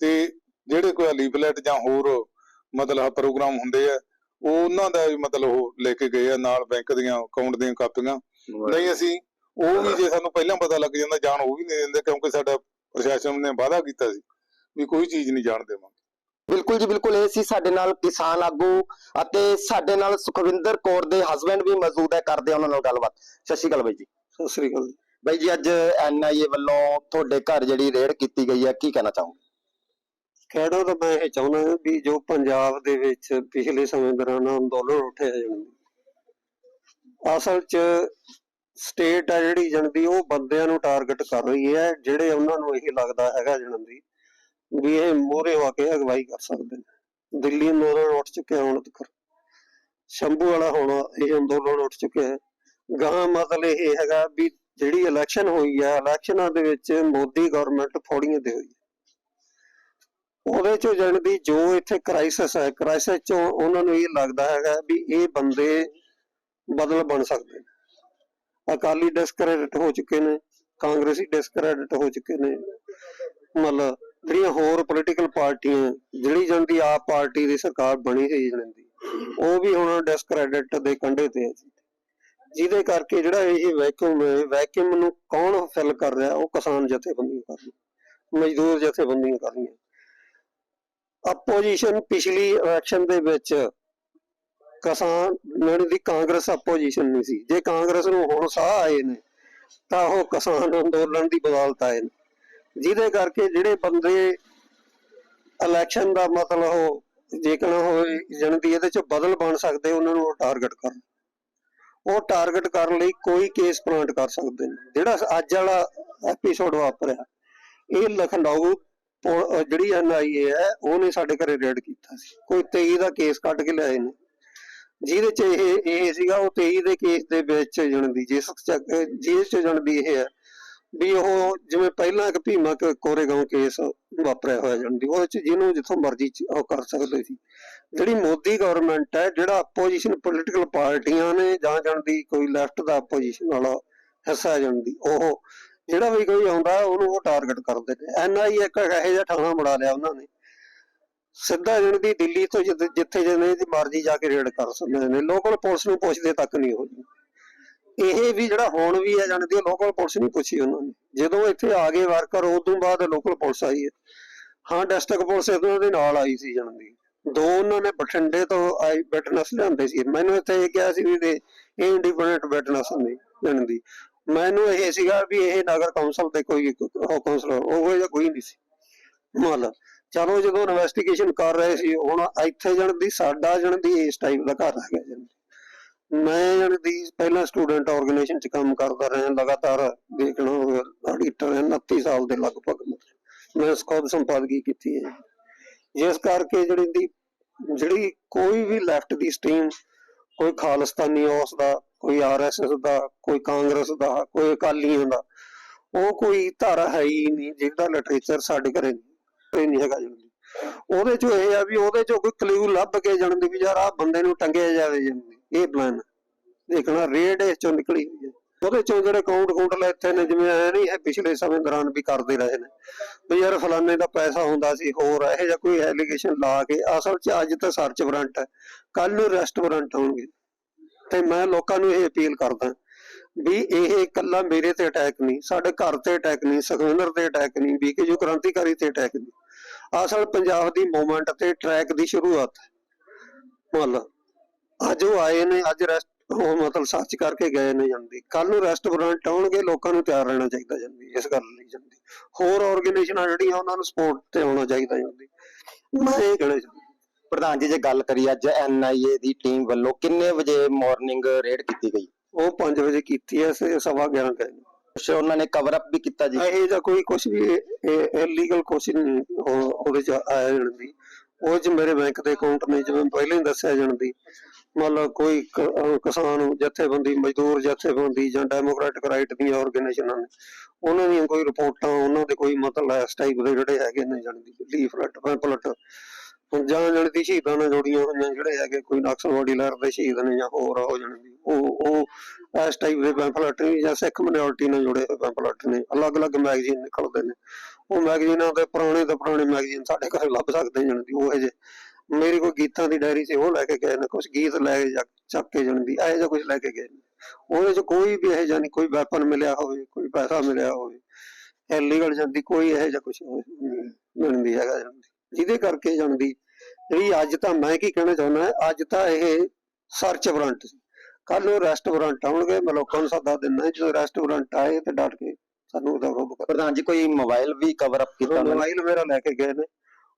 ਤੇ ਜਿਹੜੇ ਕੋਈ ਲੀਫਲੈਟ ਜਾਂ ਹੋਰ ਮਤਲਬ ਪ੍ਰੋਗਰਾਮ ਹੁੰਦੇ ਆ ਉਹ ਉਹਨਾਂ ਦਾ ਵੀ ਮਤਲਬ ਉਹ ਲੈ ਕੇ ਗਏ ਆ ਨਾਲ ਬੈਂਕ ਦੀਆਂ ਅਕਾਊਂਟ ਦੀਆਂ ਕਾਪੀਆਂ। ਨਹੀਂ ਅਸੀਂ ਉਹ ਵੀ ਜੇ ਸਾਨੂੰ ਪਹਿਲਾਂ ਪਤਾ ਲੱਗ ਜਾਂਦਾ ਜਾਣ ਉਹ ਵੀ ਨਹੀਂ ਦਿੰਦੇ ਕਿਉਂਕਿ ਸਾਡਾ ਪ੍ਰਸ਼ਾਸਨ ਨੇ ਵਾਅਦਾ ਕੀਤਾ ਸੀ ਵੀ ਕੋਈ ਚੀਜ਼ ਨਹੀਂ ਜਾਣ ਦੇਵਾਂਗੇ। ਬਿਲਕੁਲ ਜੀ ਬਿਲਕੁਲ ਇਹ ਸੀ ਸਾਡੇ ਨਾਲ ਕਿਸਾਨ ਆਗੂ ਅਤੇ ਸਾਡੇ ਨਾਲ ਸੁਖਵਿੰਦਰ ਕੌਰ ਦੇ ਹਸਬੰਡ ਵੀ ਮੌਜੂਦ ਹੈ। ਕਰਦੇ ਆ ਉਹਨਾਂ ਨਾਲ ਗੱਲਬਾਤ। ਸਤਿ ਸ਼੍ਰੀ ਅਕਾਲ ਬਾਈ ਜੀ। ਸਤਿ ਸ੍ਰੀ ਅਕਾਲ ਜੀ। ਬਾਈ ਜੀ, ਅੱਜ ਐਨਆਈਏ ਵੱਲੋਂ ਤੁਹਾਡੇ ਘਰ ਜਿਹੜੀ ਰੇਡ ਕੀਤੀ ਗਈ ਹੈ, ਕੀ ਕਹਿਣਾ ਚਾਹੋਗੇ? ਕਹਿਣਾ ਤਾਂ ਮੈਂ ਇਹ ਚਾਹੁੰਦਾ ਵੀ ਜੋ ਪੰਜਾਬ ਦੇ ਵਿੱਚ ਪਿਛਲੇ ਸਮੇਂ ਦੌਰਾਨ ਅੰਦੋਲਨ ਉੱਠਿਆ ਜਾਂਦਾ ਅਸਲ 'ਚ ਸਟੇਟ ਹੈ ਜਿਹੜੀ ਜਣਦੀ ਉਹ ਬੰਦਿਆਂ ਨੂੰ ਟਾਰਗੇਟ ਕਰ ਰਹੀ ਹੈ, ਜਿਹੜੇ ਉਹਨਾਂ ਨੂੰ ਇਹ ਲੱਗਦਾ ਹੈਗਾ ਜਣਦੀ ਵੀ ਇਹ ਮੋਹਰੇ ਹੋ ਕੇ ਅਗਵਾਈ ਕਰ ਸਕਦੇ ਨੇ। ਦਿੱਲੀ ਅੰਦੋਲਨ ਉੱਠ ਚੁੱਕਿਆ ਹੁਣ ਤੱਕ, ਸ਼ੰਭੂ ਵਾਲਾ ਹੁਣ ਇਹ ਅੰਦੋਲਨ ਉੱਠ ਚੁੱਕਿਆ ਹੈ। ਗਾਂ ਮਤਲਬ ਇਹ ਹੈਗਾ ਵੀ ਜਿਹੜੀ ਇਲੈਕਸ਼ਨ ਹੋਈ ਹੈ ਇਲੈਕਸ਼ਨਾਂ ਦੇ ਵਿੱਚ ਮੋਦੀ ਗਵਰਨਮੈਂਟ ਫੋੜੀਆਂ ਦੇ ਹੋਈ ਹੈ ਉਹਦੇ ਚੋਂ ਜਣਦੀ ਜੋ ਇੱਥੇ ਕ੍ਰਾਈਸਿਸ ਹੈ ਕ੍ਰਾਈਸਿਸ ਚੋਂ ਉਹਨਾਂ ਨੂੰ ਇਹ ਲੱਗਦਾ ਹੈਗਾ ਵੀ ਇਹ ਬੰਦੇ ਬਦਲ ਬਣ ਸਕਦੇ ਨੇ। ਅਕਾਲੀ ਡਿਸਕ੍ਰੈਡਿਟ ਹੋ ਚੁੱਕੇ ਨੇ, ਕਾਂਗਰਸੀ ਡਿਸਕ੍ਰੈਡਿਟ ਹੋ ਚੁੱਕੇ ਨੇ, ਮਤਲਬ ਜਿਹੜੀਆਂ ਹੋਰ ਪੋਲੀਟੀਕਲ ਪਾਰਟੀਆਂ, ਜਿਹੜੀ ਜਣਦੀ ਆਪ ਪਾਰਟੀ ਦੀ ਸਰਕਾਰ ਬਣੀ ਹੋਈ ਜਣਦੀ ਉਹ ਵੀ ਹੁਣ ਡਿਸਕ੍ਰੈਡਿਟ ਦੇ ਕੰਢੇ ਤੇ ਹੈ ਜੀ। ਜਿਹਦੇ ਕਰਕੇ ਜਿਹੜਾ ਇਹ ਵੈਕਿਊਮ ਹੈ ਵੈਕਿਊਮ ਨੂੰ ਕੌਣ ਫਿਲ ਕਰ ਰਿਹਾ, ਉਹ ਕਿਸਾਨ ਜਥੇਬੰਦੀਆਂ ਕਰ ਰਹੀਆਂ, ਮਜ਼ਦੂਰ ਜਥੇਬੰਦੀਆਂ ਕਰ ਰਹੀਆਂ। ਆਪੋਜੀਸ਼ਨ ਪਿਛਲੀ ਇਲੈਕਸ਼ਨ ਦੇ ਵਿੱਚ ਕਿਸਾਨ ਜਿਹੜੀ ਦੀ ਕਾਂਗਰਸ ਆਪੋਜੀਸ਼ਨ ਨਹੀਂ ਸੀ। ਜੇ ਕਾਂਗਰਸ ਨੂੰ ਹੁਣ ਸਾਹ ਆਏ ਨੇ, ਤਾਂ ਉਹ ਕਿਸਾਨ ਅੰਦੋਲਨ ਦੀ ਬਦੌਲਤ ਆਏ ਨੇ। ਜਿਹਦੇ ਕਰਕੇ ਜਿਹੜੇ ਬੰਦੇ ਇਲੈਕਸ਼ਨ ਦਾ ਮਤਲਬ ਉਹ ਜੇਕਰ ਹੋਏ ਜਨਦੀ ਇਹਦੇ ਚ ਬਦਲ ਬਣ ਸਕਦੇ, ਉਹਨਾਂ ਨੂੰ ਟਾਰਗੇਟ ਕਰਨ। ਉਹ ਟਾਰਗੇਟ ਕਰਨ ਲਈ ਕੋਈ ਕੇਸ ਪਲਾਂਟ ਕਰ ਸਕਦੇ ਨੇ। ਜਿਹੜਾ ਅੱਜ ਵਾਲਾ ਐਪੀਸੋਡ ਵਾਪਰਿਆ, ਇਹ ਲਖਨਊ ਜਿਹੜੀ ਐਨਆਈਏ ਹੈ, ਉਹਨੇ ਸਾਡੇ ਘਰੇ ਰੇਡ ਕੀਤਾ ਸੀ। ਕੋਈ 23 ਦਾ ਕੇਸ ਕੱਢ ਕੇ ਲਿਆਏ ਨੇ। ਜਿਹਦੇ ਚ ਇਹ ਇਹ ਸੀਗਾ ਉਹ 23 ਦੇ ਕੇਸ ਦੇ ਵਿੱਚ ਜਣਦੀ ਜਿਸ ਚ- ਅਹ ਜਿਸ ਇਹ ਹੈ ਵੀ ਉਹ ਜਿਵੇਂ ਪਹਿਲਾਂ ਇੱਕ ਭੀਮਾ ਕ- ਕੇਸ ਵਾਪਰਿਆ ਹੋਇਆ ਜਣਦੀ ਉਹਦੇ ਚ ਜਿਹਨੂੰ ਜਿੱਥੋਂ ਮਰਜ਼ੀ ਉਹ ਕਰ ਸਕਦੇ ਸੀ। ਜਿਹੜੀ ਮੋਦੀ ਗਵਰਨਮੈਂਟ ਹੈ, ਜਿਹੜਾ ਆਪੋਜੀਸ਼ਨ ਪੋਲੀਟੀਕਲ ਪਾਰਟੀਆਂ ਨੇ ਜਾਂ ਜਣਦੀ ਕੋਈ ਲੈਫਟ ਦਾ ਆਪੋਜੀਸ਼ਨ ਵਾਲਾ ਹਿੱਸਾ ਜਣਦੀ ਉਹ ਜਿਹੜਾ ਵੀ ਕੋਈ ਆਉਂਦਾ, ਉਹਨੂੰ ਉਹ ਟਾਰਗੇਟ ਕਰਦੇ ਨੇ। ਐਨਆਈ ਇੱਕ ਇਹੋ ਜਿਹਾ ਠਾਣਾ ਬਣਾ ਲਿਆ ਉਹਨਾਂ ਨੇ। ਸਿੱਧਾ ਜਣਦੀ ਦਿੱਲੀ ਤੋਂ ਜਿੱਥੇ ਜਿਹਨੇ ਦੀ ਮਰਜ਼ੀ ਜਾ ਕੇ ਰੇਡ ਕਰ ਸਕਦੇ ਨੇ। ਲੋਕਲ ਪੁਲਿਸ ਨੂੰ ਪੁੱਛਦੇ ਤੱਕ ਨਹੀਂ ਉਹ ਇਹ ਵੀ ਜਿਹੜਾ ਹੁਣ ਵੀ ਹੈ ਜਾਣਦੀ ਲੋਕਲ ਪੁਲਿਸ ਨਹੀਂ ਪੁੱਛੀ ਉਹਨਾਂ ਨੇ। ਜਦੋਂ ਇੱਥੇ ਆ ਗਏ ਵਰਕਰ, ਉਦੋਂ ਬਾਅਦ ਲੋਕਲ ਪੁਲਿਸ ਆਈ ਹੈ ਹਾਂ, ਡਿਸਟ੍ਰਿਕਟ ਪੁਲਿਸ ਇਹਨਾਂ ਦੇ ਨਾਲ ਆਈ ਸੀ ਜਾਣਦੀ ਦੋ। ਉਹਨਾਂ ਨੇ ਬਠਿੰਡੇ ਤੋਂ ਆਈ ਵਿਟਨੈਸ ਲਿਆਂਦੇ ਸੀ। ਮੈਨੂੰ ਇੱਥੇ ਇਹ ਕਿਹਾ ਸੀ ਵੀ ਇਹ ਇੰਡੀਪੈਂਡੈਂਟ ਵਿਟਨੈਸ ਨੇ ਜਾਣਦੀ ਮੈਨੂੰ ਇਹ ਸੀਗਾ ਵੀ ਇਹ ਨਗਰ ਕੌਂਸਲ ਤੇ ਕੋਈ ਉਹ ਕੌਂਸਲਰ ਉਹ ਜਿਹਾ ਕੋਈ ਨਹੀਂ ਸੀ। ਮਤਲਬ, ਚਲੋ ਜਦੋਂ ਇਨਵੈਸਟੀਗੇਸ਼ਨ ਕਰ ਰਹੇ ਸੀ, ਹੁਣ ਇੱਥੇ ਜਣ ਦੀ, ਸਾਡਾ ਜਣ ਦੀ ਇਸ ਟਾਈਪ ਦਾ ਘਰ ਹੈਗਾ ਜਣ ਮੈਂ ਜਣ ਦੀ ਪਹਿਲਾਂ ਸਟੂਡੈਂਟ ਆਰਗੇਨਾਈਜੇਸ਼ਨ ਚ ਕੰਮ ਕਰਦਾ ਰਿਹਾ, ਲਗਾਤਾਰ ਦੇਖਣਾ ਐਡੀਟਰ 29 ਸਾਲ ਦੇ ਲਗਭਗ ਮੈਂ ਖੁਦ ਸੰਪਾਦਕੀ ਕੀਤੀ ਹੈ। ਜਿਸ ਕਰਕੇ ਜਿਹੜੀ ਦੀ, ਜਿਹੜੀ ਕੋਈ ਵੀ ਲੈਫਟ ਦੀ ਸਟ੍ਰੀਮ ਕੋਈ ਖਾਲਿਸਤਾਨੀ ਉਸ ਦਾ, ਕੋਈ ਆਰਐਸਐਸ ਦਾ, ਕੋਈ ਕਾਂਗਰਸ ਦਾ, ਕੋਈ ਅਕਾਲੀਆਂ ਦਾ, ਉਹ ਕੋਈ ਧਾਰਾ ਹੈ ਹੀ ਨਹੀਂ ਜਿਹਦਾ ਲਿਟਰੇਚਰ ਸਾਡੇ ਘਰੇ ਨਹੀਂ ਹੈਗਾ ਜੀ ਉਹਦੇ ਚੋਂ ਇਹ ਆ ਵੀ ਉਹਦੇ ਚੋਂ ਕੋਈ ਕਲੂ ਲੱਭ ਕੇ ਜਾਣ ਦੀ ਵੀ ਯਾਰ ਆ ਬੰਦੇ ਨੂੰ ਟੰਗਿਆ ਜਾਵੇ ਜੀ ਇਹ ਪਲਾਨ ਦੇਖਣਾ ਰੇਡ ਇਸ ਚੋਂ ਨਿਕਲੀ ਹੋਈ ਹੈ। ਉਹਦੇ ਚੋਂ ਜਿਹੜੇ ਕਾਊਂਟ ਕਾਊਂਟ ਲੈਤੇ ਨੇ, ਜਿਵੇਂ ਐ ਨਹੀਂ ਹੈ, ਪਿਛਲੇ ਸਮੇਂ ਦੌਰਾਨ ਵੀ ਕਰਦੇ ਰਹੇ ਨੇ। ਵੀ ਯਾਰ ਫਲਾਣੇ ਦਾ ਪੈਸਾ ਹੁੰਦਾ ਸੀ, ਹੋਰ ਇਹੋ ਜਿਹਾ ਕੋਈ ਐਲੀਗੇਸ਼ਨ ਲਾ ਕੇ, ਅਸਲ 'ਚ ਅੱਜ ਤਾਂ ਸਰਚ ਵਾਰੰਟ ਹੈ। ਕੱਲ ਨੂੰ ਅਰੈਸਟ ਵਾਰੰਟ ਹੋਣਗੇ। ਤੇ ਮੈਂ ਲੋਕਾਂ ਨੂੰ ਇਹ ਅਪੀਲ ਕਰਦਾ ਵੀ ਇਹ ਇਕੱਲਾ ਮੇਰੇ ਤੇ ਅਟੈਕ ਨਹੀਂ, ਸਾਡੇ ਘਰ ਤੇ ਅਟੈਕ ਨਹੀਂ, ਸੁਖਵਿੰਦਰ ਤੇ ਅਟੈਕ ਨਹੀਂ ਬੀਕੇਯੂ ਕ੍ਰਾਂਤੀਕਾਰੀ ਤੇ ਅਟੈਕ ਨਹੀਂ। ਅਸਲ ਪੰਜਾਬ ਦੀ ਮੂਵਮੈਂਟ ਤੇ ਟਰੈਕ ਦੀ ਸ਼ੁਰੂਆਤ ਹੈ। ਮੰਨ ਲਾ ਅੱਜ ਉਹ ਆਏ ਨੇ ਅੱਜ ਰੈਸਟ ਉਹ ਮਤਲਬ ਸਰਚ ਕਰਕੇ ਗਏ ਨੇ ਜਾਂਦੀ। ਕੱਲ ਨੂੰ ਰੈਸਟ ਵਾਰੰਟ ਆਉਣਗੇ ਲੋਕਾਂ ਨੂੰ ਤਿਆਰ ਰਹਿਣਾ ਚਾਹੀਦਾ ਜਾਂਦੀ ਇਸ ਗੱਲ ਲਈ ਜਾਂਦੀ। ਹੋਰ ਆਰਗੇਨਾਈਜੇਸ਼ਨਾਂ ਜਿਹੜੀਆਂ ਉਹਨਾਂ ਨੂੰ ਸਪੋਰਟ ਤੇ ਆਉਣਾ ਚਾਹੀਦਾ ਜਾਂਦੀ। ਮੈਂ ਇਹ ਕਹਿਣਾ ਚਾਹੁੰਦਾ। ਪ੍ਰਧਾਨ ਜੀ ਜੇ ਗੱਲ ਕਰੀਏ ਅੱਜ ਐਨਆਈਏ ਦੀ ਟੀਮ ਵੱਲੋਂ ਕਿੰਨੇ ਵਜੇ ਮਾਰਨਿੰਗ ਰੇਡ ਕੀਤੀ ਗਈ? ਉਹ 5 ਵਜੇ ਕੀਤੀ ਐ ਸੇ ਸਵਾ 11 ਗਏ ਕੁਛ ਉਹਨਾਂ ਨੇ ਕਵਰ ਅਪ ਵੀ ਕੀਤਾ ਜੀ? ਇਹ ਜਾਂ ਕੋਈ ਕੁਝ ਵੀ ਇਲੀਗਲ ਉਹ- ਉਹਦੇ ਚ ਆਇਆ ਜਾਂਦੀ ਉਹ ਚ ਮੇਰੇ ਬੈਂਕ ਦੇ ਅਕਾਊਂਟ ਨੇ ਜਿਵੇਂ ਪਹਿਲਾਂ ਹੀ ਦੱਸਿਆ ਜਾਂਦੀ ਮਤਲਬ ਕੋਈ ਕ- ਅਹ ਕਿਸਾਨ, ਜਥੇਬੰਦੀ, ਮਜ਼ਦੂਰ, ਜਥੇਬੰਦੀ ਜਾਂ ਡੈਮੋਕ੍ਰੈਟਿਕ ਰਾਈਟ ਦੀਆਂ ਆਰਗੇਨਾਈਜੇਸ਼ਨਾਂ ਨੇ, ਉਹਨਾਂ ਦੀਆਂ ਕੋਈ ਰਿਪੋਰਟਾਂ, ਉਹਨਾਂ ਦੇ ਕੋਈ ਮਤਲਬ ਇਸ ਟਾਈਪ ਦੇ ਜਿਹੜੇ ਹੈਗੇ ਨੇ ਜਾਣੀ ਲੀਫਲੈਟ ਪੈਂਪਲਟ ਜਾਂ ਜਾਣੀ ਦੀ ਸ਼ਹੀਦਾਂ ਨਾਲ ਜੁੜੀਆਂ ਹੋਈਆਂ ਜਿਹੜੇ ਹੈਗੇ, ਕੋਈ ਨਕਸਲਵਾਦੀ ਲਹਿਰ ਦੇ ਸ਼ਹੀਦ ਨੇ ਜਾਂ ਹੋਰ ਹੋ ਜਾਣਗੇ ਉਹ ਉਹ ਇਸ ਟਾਈਪ ਦੇ ਪੈਂਪਲਟ ਨੇ ਜਾਂ ਸਿੱਖ ਮਿਨੋਰਟੀ ਨਾਲ ਜੁੜੇ ਹੋਏ ਪੈਂਪਲਟ ਨੇ, ਅਲੱਗ-ਅਲੱਗ ਮੈਗਜ਼ੀਨ ਨਿਕਲਦੇ ਨੇ। ਉਹ ਮੈਗਜ਼ੀਨਾਂ ਦੇ ਪੁਰਾਣੇ ਤੋਂ ਪੁਰਾਣੇ ਮੈਗਜ਼ੀਨ ਸਾਡੇ ਘਰੇ ਲੱਭ ਸਕਦੇ ਜਣ ਦੀ ਉਹ ਜੇ ਮੇਰੀ ਕੋਈ ਗੀਤਾਂ ਦੀ ਡਾਇਰੀ ਸੀ ਉਹ ਲੈ ਕੇ ਗਏ ਨੇ ਕੁਝ ਗੀਤ ਲੈ ਕੇ ਜਾ- ਚੱਕ ਕੇ ਜਣ ਦੀ ਜਿਹਾ ਕੁਝ ਲੈ ਕੇ ਗਏ ਨੇ। ਉਹਦੇ ਚ ਕੋਈ ਵੀ ਇਹੋ ਜਿਹਾ ਨਹੀਂ ਕੋਈ ਵੈਪਨ ਮਿਲਿਆ ਹੋਵੇ ਕੋਈ ਪੈਸਾ ਮਿਲਿਆ ਹੋਵੇ ਇਲੀਗਲ ਜਾਂਦੀ ਕੋਈ ਇਹੋ ਜਿਹਾ ਕੁਝ ਮਿਲਦੀ ਹੈਗਾ ਜਾਂਦੀ ਜਿਹਦੇ ਕਰਕੇ ਜਾਂਦੀ ਜਿਹੜੀ ਅੱਜ ਤਾਂ ਮੈਂ ਕੀ ਕਹਿਣਾ ਚਾਹੁੰਦਾ ਅੱਜ ਤਾਂ ਇਹ ਸਰਚ ਵਾਰੰਟ ਸੀ। ਕੱਲ ਨੂੰ ਰੈਸਟ ਵਾਰੰਟ ਆਉਣਗੇ ਮੈਂ ਲੋਕਾਂ ਨੂੰ ਸੱਦਾ ਦਿੰਦਾ ਜਦੋਂ ਰੈਸਟ ਵਾਰੰਟ ਆਏ ਤੇ ਡਟ ਕੇ ਸਾਨੂੰ ਉਹਦਾ ਰੋਬ ਪ੍ਰਧਾਨ ਜੀ ਕੋਈ ਮੋਬਾਈਲ ਵੀ ਕਵਰ ਅਪ ਕੀਤਾ ਮੋਬਾਈਲ ਮੇਰਾ ਲੈ ਕੇ ਗਏ ਨੇ।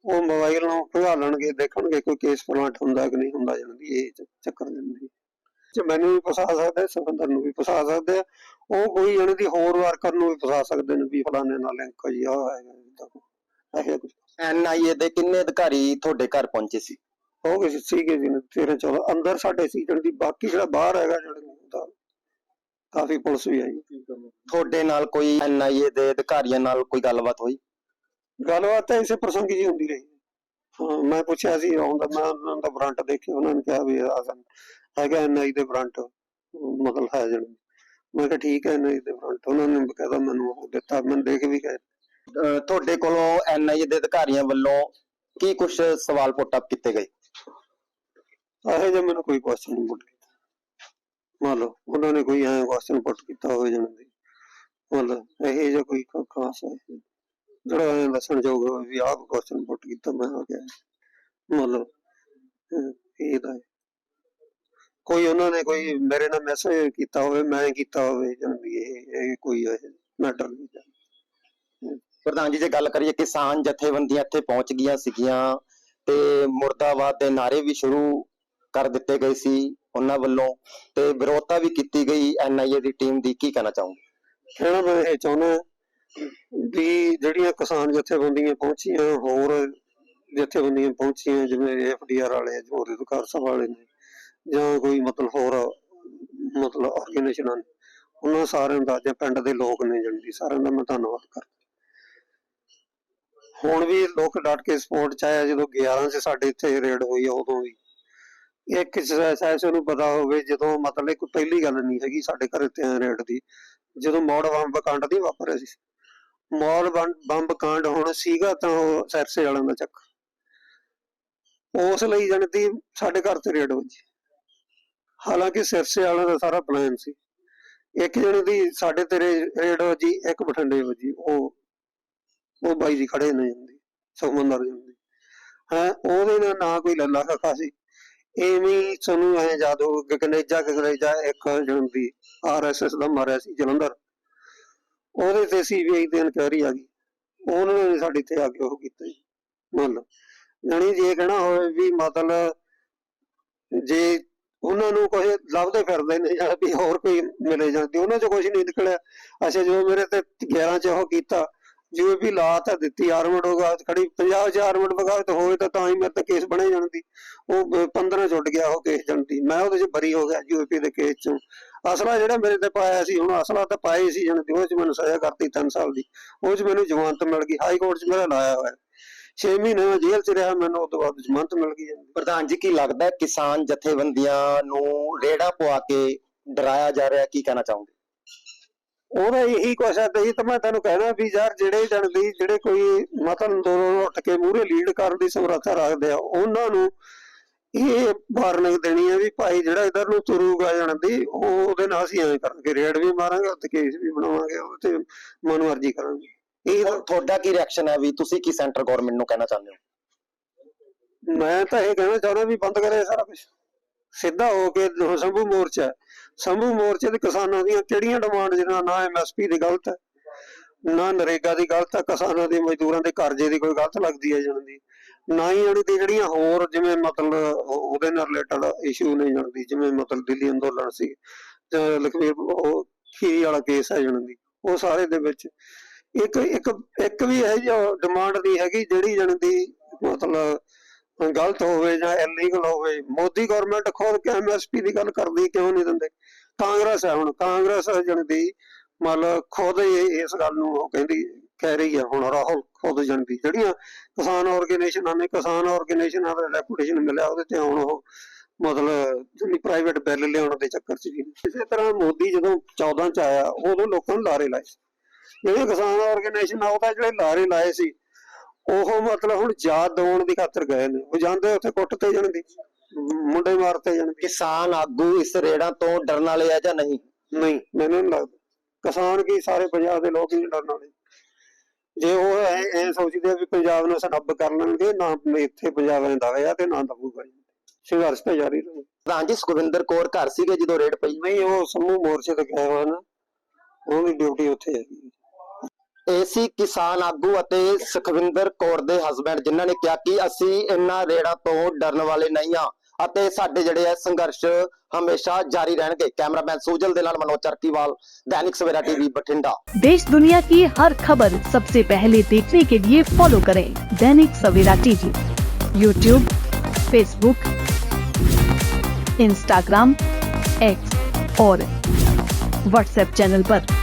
ਉਹ ਮੋਬਾਈਲ ਨੂੰ ਖੁਆਲਣਗੇ ਦੇਖਣਗੇ ਕੋਈ ਕੇਸ ਪਲਾਂਟ ਹੁੰਦਾ ਕਿ ਨਹੀਂ ਹੁੰਦਾ ਜਾਂਦੀ ਇਹ ਚ- ਚੱਕਰ ਜਾਂਦੀ ਚ ਮੈਨੂੰ ਵੀ ਫਸਾ ਸਕਦੇ ਸੁਖਿੰਦਰ ਨੂੰ ਵੀ ਫਸਾ ਸਕਦੇ ਆ। ਉਹ ਕੋਈ ਜਣੇ ਦੀ ਹੋਰ ਵਰਕਰ ਨੂੰ ਵੀ ਫਸਾ ਸਕਦੇ ਨੇ ਵੀ ਫਲਾਣੇ ਨਾਲ ਲਿੰਕ ਜੀ ਆ ਹੈਗਾ ਇਹ ਕੁਝ ਐਨਆਈਏ ਦੇ ਕਿੰਨੇ ਅਧਿਕਾਰੀ ਤੁਹਾਡੇ ਘਰ ਪਹੁੰਚੇ ਸੀ? ਹੋ ਗਏ ਸੀਗੇ ਜੀ 13 14 ਅੰਦਰ ਸਾਡੇ ਸੀ ਜਣ ਦੀ ਬਾਕੀ ਜਿਹੜਾ ਬਾਹਰ ਹੈਗਾ ਜਿਹੜੇ ਦਾ ਕਾਫੀ ਪੁਲਿਸ ਵੀ ਆਈ। ਤੁਹਾਡੇ ਨਾਲ ਕੋਈ ਐਨਆਈਏ ਦੇ ਅਧਿਕਾਰੀਆਂ ਨਾਲ ਕੋਈ ਗੱਲਬਾਤ ਹੋਈ? ਗੱਲਬਾਤ ਤਾਂ ਇਸੇ ਪ੍ਰਸੰਗ ਜੀ ਹੁੰਦੀ ਰਹੀ। ਹਾਂ ਮੈਂ ਪੁੱਛਿਆ ਸੀ ਆਉਂਦਾ ਮੈਂ ਉਹਨਾਂ ਦਾ ਬ੍ਰਾਂਟ ਦੇਖਿਆ ਉਹਨਾਂ ਨੇ ਕਿਹਾ ਵੀ ਆ ਹੈਗਾ ਐਨਆਈ ਦੇ ਬ੍ਰਾਂਟ ਮਤਲਬ ਹੈ ਜਣ। ਮੈਂ ਕਿਹਾ ਠੀਕ ਹੈ ਐਨਆਈ ਦੇ ਬ੍ਰਾਂਟ ਉਹਨਾਂ ਨੇ ਬਕਾਇਦਾ ਮੈਨੂੰ ਉਹ ਦਿੱਤਾ ਮੈਂ ਦੇਖ ਵੀ ਗਏ। ਅਹ ਤੁਹਾਡੇ ਕੋਲੋਂ ਐਨਆਈਏ ਦੇ ਅਧਿਕਾਰੀਆਂ ਵੱਲੋਂ ਕੀ ਕੁਝ ਸਵਾਲ ਪੁੱਟ ਅਪ ਕੀਤੇ ਗਏ? ਇਹੋ ਜਿਹਾ ਮੈਨੂੰ ਕੋਈ ਕੁਐਸਚਨ ਨਹੀਂ ਪੁੱਟ ਕੀਤਾ। ਮੰਨ ਲਓ ਉਹਨਾਂ ਨੇ ਕੋਈ ਐਂ ਕੁਐਸਚਨ ਪੁੱਟ ਕੀਤਾ ਹੋਵੇ ਜਣ ਦੀ। ਮਤਲਬ ਇਹ ਜਿਹਾ ਕੋਈ ਖ- ਖਾਸ ਹੈ। ਜਿਹੜਾ ਦੱਸਣ ਜੋਗਾ ਵੀ ਆਹ ਕੁਐਸਚਨ ਪੁੱਟ ਕੀਤਾ ਮੈਂ ਆ ਗਿਆ ਮਤਲਬ ਅਹ ਇਹ ਤਾਂ ਹੈ। ਕੋਈ ਉਹਨਾਂ ਨੇ ਕੋਈ ਮੇਰੇ ਨਾਲ ਮੈਸੇਜ ਕੀਤਾ ਹੋਵੇ ਮੈਂ ਕੀਤਾ ਹੋਵੇ ਜਣ ਦੀ ਇਹ ਇਹ ਕੋਈ ਮੈਟਰ ਨਹੀਂ। ਪ੍ਰਧਾਨ ਜੀ ਜੇ ਗੱਲ ਕਰੀਏ ਕਿਸਾਨ ਜਥੇਬੰਦੀਆਂ ਇੱਥੇ ਪਹੁੰਚ ਗਈਆਂ ਸੀਗੀਆਂ ਤੇ ਮੁਰਦਾਬਾਦ ਦੇ ਨਾਰੇ ਵੀ ਸ਼ੁਰੂ ਕਰ ਦਿੱਤੇ ਗਏ ਸੀ ਉਹਨਾਂ ਵੱਲੋਂ ਤੇ ਵਿਰੋਧਤਾ ਵੀ ਕੀਤੀ ਗਈ ਐਨਆਈਏ ਦੀ ਟੀਮ ਦੀ ਕੀ ਕਹਿਣਾ ਚਾਹੋਗੇ ਕਹਿਣਾ ਮੈਂ ਇਹ ਚਾਹੁੰਦਾ ਵੀ ਜਿਹੜੀਆਂ ਕਿਸਾਨ ਜਥੇਬੰਦੀਆਂ ਪਹੁੰਚੀਆਂ, ਹੋਰ ਜਥੇਬੰਦੀਆਂ ਪਹੁੰਚੀਆਂ, ਜਿਵੇਂ ਐਫਡੀਆਰ ਵਾਲੇ ਜੋ ਅਧਿਕਾਰ ਸਭਾ ਵਾਲੇ ਨੇ ਜਾਂ ਕੋਈ ਮਤਲਬ ਹੋਰ ਮਤਲਬ ਆਰਗੇਨਾਈਜੇਸ਼ਨਾਂ ਉਹਨਾਂ ਸਾਰਿਆਂ ਦਾ ਜਾਂ ਪਿੰਡ ਦੇ ਲੋਕ ਨੇ ਜਿਹੜੀ ਸਾਰਿਆਂ ਦਾ ਮੈਂ ਧੰਨਵਾਦ ਕਰਦਾ। ਹੁਣ ਵੀ ਲੋਕ ਡਟ ਕੇ ਸਪੋਰਟ ਚ ਜਦੋਂ 11 ਚ ਸਾਡੇ ਇੱਥੇ ਰੇਡ ਹੋਈ ਆ, ਉਦੋਂ ਵੀ। ਇਹ ਕਿਸੇ ਸੈਸ਼ਨ ਨੂੰ ਪਤਾ ਹੋਵੇ, ਜਦੋਂ ਮਤਲਬ ਕੋਈ ਪਹਿਲੀ ਗੱਲ ਨਹੀਂ ਹੈਗੀ ਸਾਡੇ ਘਰ ਇੱਥੇ ਰੇਡ ਦੀ, ਜਦੋਂ ਮੌੜ ਬੰਬ ਕਾਂਡ ਦੀ ਵਾਪਰਿਆ ਸੀ। ਮੌੜ ਬੰਬ ਕਾਂਡ ਹੁਣ ਸੀਗਾ ਤਾਂ ਉਹ ਸਰਸੇ ਵਾਲਿਆਂ ਦਾ ਚੱਕ। ਉਸ ਲਈ ਜਣਤੀ ਸਾਡੇ ਘਰ ਤੇ ਰੇਡ ਵੱਜੀ। ਹਾਲਾਂਕਿ ਸਿਰਸੇ ਵਾਲਿਆਂ ਦਾ ਸਾਰਾ ਪਲਾਨ ਸੀ। ਇੱਕ ਜਣੇ ਦੀ ਸਾਡੇ ਤੇ ਰੇਡ ਜੀ ਇੱਕ ਬਠਿੰਡੇ ਵੱਜੀ। ਉਹ ਉਹ ਬਾਈ ਜੀ ਖੜੇ ਨੇ ਜਾਂਦੀ ਸੁਖਮੰਦਰ ਜਾਂਦੀ ਹੈ, ਉਹਦੇ ਨਾਲ ਨਾ ਕੋਈ ਲੱਲਾ ਖਾ ਸੀ। ਐਵੇਂ ਸਾਨੂੰ ਐ ਯਾਦ ਹੋ ਕਿ ਕਨੇਜਾ ਕਨੇਜਾ ਇੱਕ ਜਣ ਦੀ ਆਰਐਸਐਸ ਦਾ ਮਾਰਿਆ ਸੀ ਜਲੰਧਰ। ਉਹਦੇ ਤੇ ਸੀਬੀਆਈ ਦੀ ਇਨਕੁਆਇਰੀ ਆ ਗਈ। ਉਹਨਾਂ ਨੇ ਸਾਡੇ ਤੇ ਆ ਕੇ ਉਹ ਕੀਤਾ ਜੀ, ਮੰਨ ਲਓ। ਜੇ ਕਹਿਣਾ ਹੋਵੇ ਵੀ ਮਤਲਬ ਜੇ ਉਹਨਾਂ ਨੂੰ ਕੋਈ ਲੱਭਦੇ ਫਿਰਦੇ ਨੇ ਜਾਂ ਵੀ ਹੋਰ ਕੋਈ ਮਿਲੇ ਜਾਂਦੀ ਉਹਨਾਂ ਚੋਂ ਕੁਝ ਨਹੀਂ ਨਿਕਲਿਆ। ਅੱਛਾ ਜੋ ਮੇਰੇ ਤੇ 11 ਚ ਉਹ ਕੀਤਾ ਜਿਵੇਂ ਵੀ ਲਾ ਤਾਂ ਦਿੱਤੀ ਆਰਮਡ ਹੋਗਾ ਖੜੀ 50 ਚ ਆਰਮਡ ਬਗਾਵਤ ਹੋਏ ਤਾਂ ਤਾਂ ਹੀ ਮੇਰੇ ਤੇ ਕੇਸ ਬਣੇ ਜਾਣਦੀ ਉਹ 15 ਛੁੱਟ ਗਿਆ ਉਹ ਕੇਸ ਜਾਣਦੀ ਮੈਂ ਉਹਦੇ ਚ ਬਰੀ ਹੋ ਗਿਆ ਯੂਪੀ ਦੇ ਕੇਸ ਚੋਂ। ਅਸਲਾ ਜਿਹੜਾ ਮੇਰੇ ਤੇ ਪਾਇਆ ਸੀ ਹੁਣ ਅਸਲਾ ਤਾਂ ਪਾਇਆ ਸੀ ਜਣਦੀ ਉਹ ਚ ਮੈਨੂੰ ਸਜ਼ਾ ਕਰਤੀ 3 ਸਾਲ ਦੀ ਉਹ ਚ ਮੈਨੂੰ ਜ਼ਮਾਨਤ ਮਿਲ ਗਈ ਹਾਈ ਕੋਰਟ ਚ ਮੇਰਾ ਲਾਇਆ ਹੋਇਆ। 6 ਮਹੀਨੇ ਮੈਂ ਜੇਲ੍ਹ ਚ ਰਿਹਾ ਮੈਨੂੰ ਉਸ ਤੋਂ ਬਾਅਦ ਜ਼ਮਾਨਤ ਮਿਲ ਗਈ ਪ੍ਰਧਾਨ ਜੀ ਕੀ ਲੱਗਦਾ ਹੈ ਕਿਸਾਨ ਜਥੇਬੰਦੀਆਂ ਨੂੰ ਰੇੜਾ ਪਵਾ ਕੇ ਡਰਾਇਆ ਜਾ ਰਿਹਾ ਕੀ ਕਹਿਣਾ ਚਾਹੋਗੇ? ਉਹਦਾ ਇਹੀ ਕੁਛ ਹੈ ਤੇ ਤਾਂ ਮੈਂ ਤੈਨੂੰ ਕਹਿਣਾ ਵੀ ਯਾਰ ਜਿਹੜੇ ਜਣਦੀ ਜਿਹੜੇ ਕੋਈ ਮਤਲਬ ਅੰਦੋਲਨ ਉੱਠ ਕੇ ਮੂਹਰੇ ਲੀਡ ਕਰਨ ਦੀ ਸਮਰੱਥਾ ਰੱਖਦੇ ਆ ਉਹਨਾਂ ਨੂੰ ਇਹ ਵਾਰਨਿੰਗ ਦੇਣੀ ਹੈ ਵੀ ਭਾਈ ਜਿਹੜਾ ਇਧਰ ਨੂੰ ਤੁਰੂਗਾ ਜਣਦੀ ਉਹ ਉਹਦੇ ਨਾਲ ਅਸੀਂ ਐਂ ਕਰਾਂਗੇ ਰੇਡ ਵੀ ਮਾਰਾਂਗੇ ਉੱਤੇ ਕੇਸ ਵੀ ਬਣਾਵਾਂਗੇ ਤੇ ਮਨੂ ਕਰਾਂਗੇ। ਇਹ ਤੁਹਾਡਾ ਕੀ ਰਿਐਕਸ਼ਨ ਹੈ ਵੀ ਤੁਸੀਂ ਕੀ ਸੈਂਟਰ ਗਵਰਨਮੈਂਟ ਨੂੰ ਕਹਿਣਾ ਚਾਹੁੰਦੇ ਹੋ? ਮੈਂ ਤਾਂ ਇਹ ਕਹਿਣਾ ਚਾਹੁੰਦਾ ਵੀ ਬੰਦ ਕਰੇ ਸਾਰਾ ਕੁਝ ਸਿੱਧਾ ਹੋ ਕੇ ਜੋ ਸੰਭੂ ਮੋਰਚਾ। ਸੰਭੂ ਮੋਰਚੇ ਦੇ ਕਿਸਾਨਾਂ ਦੀਆਂ ਕਿਹੜੀਆਂ ਡਿਮਾਂਡ ਜਿਹਨਾਂ ਨਾ ਐਮਐਸਪੀ ਦੀ ਗਲਤ ਹੈ ਨਾ ਨਰੇਗਾ ਦੀ ਗਲਤ ਹੈ ਕਿਸਾਨਾਂ ਦੇ ਮਜ਼ਦੂਰਾਂ ਦੇ ਕਰਜ਼ੇ ਦੀ ਕੋਈ ਗਲਤ ਲੱਗਦੀ ਹੈ ਜਣਦੀ ਨਾ ਹੀ ਜਿਹੜੀ ਜਿਹੜੀਆਂ ਹੋਰ ਜਿਵੇਂ ਮਤਲਬ ਉਹਦੇ ਨਾਲ ਰਿਲੇਟਡ ਇਸ਼ੂ ਨੇ ਜਣਦੀ ਜਿਵੇਂ ਮਤਲਬ ਦਿੱਲੀ ਅੰਦੋਲਨ ਸੀ ਤੇ ਲਖਵੀਰ ਉਹ ਖੀਰੀ ਵਾਲਾ ਕੇਸ ਹੈ ਜਣਦੀ ਉਹ ਸਾਰੇ ਦੇ ਵਿੱਚ ਇੱਕ ਇੱਕ ਇੱਕ ਵੀ ਇਹ ਜਿਹੀ ਡਿਮਾਂਡ ਨਹੀਂ ਹੈਗੀ ਜਿਹੜੀ ਜਣਦੀ ਮਤਲਬ ਗਲਤ ਹੋਵੇ ਜਾਂ ਇਲੀਗਲ ਹੋਵੇ। ਮੋਦੀ ਗਵਰਨਮੈਂਟ ਖੁਦ ਕੇ ਐਮਐਸਪੀ ਦੀ ਗੱਲ ਕਰਦੀ, ਕਿਉਂ ਨਹੀਂ ਦਿੰਦੇ? ਕਾਂਗਰਸ ਹੈ ਹੁਣ, ਕਾਂਗਰਸ ਜਣਦੀ ਮਤਲਬ ਖੁਦ ਇਹ- ਇਸ ਗੱਲ ਨੂੰ ਉਹ ਕਹਿੰਦੀ ਕਹਿ ਰਹੀ ਹੈ ਹੁਣ ਰਾਹੁਲ ਖੁਦ ਜਣਦੀ ਜਿਹੜੀਆਂ ਕਿਸਾਨ ਆਰਗੇਨਾਈਜੇਸ਼ਨਾਂ ਨੇ ਕਿਸਾਨ ਆਰਗੇਨਾਈਜੇਸ਼ਨਾਂ ਦਾ ਰੈਪੂਟੇਸ਼ਨ ਮਿਲਿਆ ਉਹਦੇ ਤੇ ਹੁਣ ਉਹ ਮਤਲਬ ਜਿਹੜੀ ਪ੍ਰਾਈਵੇਟ ਬਿੱਲ ਲਿਆਉਣ ਦੇ ਚੱਕਰ 'ਚ ਵੀ। ਇਸੇ ਤਰ੍ਹਾਂ ਮੋਦੀ ਜਦੋਂ 14 ਚ ਆਇਆ ਉਦੋਂ ਲੋਕਾਂ ਨੂੰ ਲਾਰੇ ਲਾਏ ਜਿਹੜੇ ਕਿਸਾਨ ਆਰਗੇਨਾਈਜੇਸ਼ਨ ਆ ਉਹਦਾ ਜਿਹੜੇ ਲਾਰੇ ਲਾਏ ਸੀ ਉਹ ਮਤਲਬ ਹੁਣ ਯਾਦ ਦਿਵਾਉਣ ਦੀ ਖਾਤਰ ਗਏ ਨੇ। ਉਹ ਜਾਂਦੇ ਉੱਥੇ ਕੁੱਟ ਤੇ ਜਾਣਦੀ ਮੁੰਡੇ ਮਾਰਤੇ ਜਾਣਗੇ ਕਿਸਾਨ ਆਗੂ ਇਸ ਰੇੜਾਂ ਤੋਂ ਡਰਨ ਵਾਲੇ ਆ ਜਾਂ ਨਹੀਂ? ਨਹੀਂ ਮੈਨੂੰ ਨਹੀਂ ਲੱਗਦਾ। ਕਿਸਾਨ ਕੀ ਸਾਰੇ ਪੰਜਾਬ ਦੇ ਲੋਕ ਹੀ ਡਰਨ ਵਾਲੇ? ਜੇ ਉਹ ਐ ਸੋਚਦੇ ਆ ਵੀ ਪੰਜਾਬ ਨੂੰ ਸਨੱਬ ਕਰ ਲੈਣਗੇ ਨਾ ਇੱਥੇ ਪੰਜਾਬ ਰਹਿੰਦਾ ਹੋਇਆ ਤੇ ਨਾ ਦਬੂਗਾ ਸੰਘਰਸ਼ ਤਾਂ ਜਾਰੀ ਰਹੇ। ਪ੍ਰਧਾਨ ਜੀ ਸੁਖਵਿੰਦਰ ਕੌਰ ਘਰ ਸੀਗੇ ਜਦੋਂ ਰੇਡ ਪਈ? ਨਹੀਂ ਉਹ ਸਮੂਹ ਮੋਰਚੇ ਤੇ ਗਏ ਨੇ। ਉਹਦੀ ਡਿਊਟੀ ਉੱਥੇ ਹੈਗੀ ਏਸੀ ਕਿਸਾਨ ਆਗੂ ਅਤੇ ਸੁਖਵਿੰਦਰ ਕੌਰ ਦੇ ਹਸਬੰਡ ਜਿਨ੍ਹਾਂ ਨੇ ਕਿਹਾ ਕਿ ਅਸੀਂ ਇਹਨਾਂ ਰੇੜਾਂ ਤੋਂ ਡਰਨ ਵਾਲੇ ਨਹੀਂ ਆ ਅਤੇ ਸਾਡੇ ਜਿਹੜੇ ਹੈ ਸੰਘਰਸ਼ ਹਮੇਸ਼ਾ ਜਾਰੀ ਰਹਿਣਗੇ ਕੈਮਰਾਮੈਨ ਸੂਜਲ ਦੇ ਨਾਲ ਮਨੋਜ ਚਰਕੀਵਾਲ दैनिक सवेरा टीवी बठिंडा देश दुनिया की हर खबर सबसे पहले देखने के लिए फॉलो करें Dainik Savera TV YouTube Facebook Instagram X और व्हाट्सएप चैनल पर।